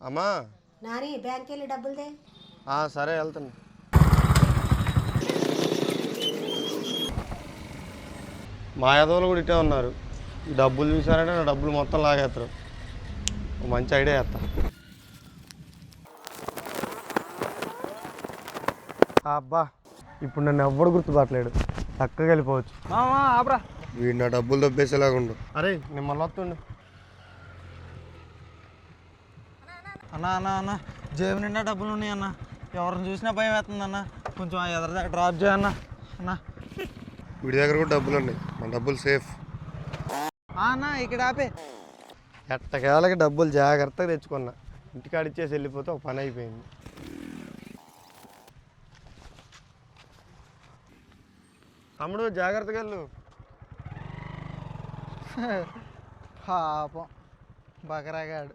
అమ్మా. నాని బ్యాంక్ వెళ్ళి డబ్బులుదే ఆ, సరే వెళ్తాను మా యాదవులు కూడా ఇట్టే ఉన్నారు. ఈ డబ్బులు చూసారంటే నా డబ్బులు మొత్తం లాగేస్తారు. మంచి ఐడియా చేస్తా. అబ్బా ఇప్పుడు నన్ను ఎవ్వడు గుర్తుపట్టలేడు. చక్కగా వెళ్ళిపోవచ్చు. వీడు నా డబ్బులు దొబ్బేసేలాగా ఉండు అరే నేను మళ్ళీ వస్తుండు. అన్న అన్న అన్న జేబు నిండా డబ్బులు ఉన్నాయి అన్న. ఎవరిని చూసినా భయం వేస్తుంది అన్న. కొంచెం ఆ ఎదర దగ్గర డ్రాప్ చేయన్న అన్న వీడి దగ్గర కూడా డబ్బులు ఉన్నాయి. మన డబ్బులు సేఫ్ ఆ అన్న ఇక్కడ ఆపే. ఎట్టకేళ్ళకి డబ్బులు జాగ్రత్తగా తెచ్చుకున్నా. ఇంటికాడ ఇచ్చేసి వెళ్ళిపోతే ఒక పని అయిపోయింది. తమ్ముడు జాగ్రత్తగా వెళ్ళు. పాపం. బకరాగాడు.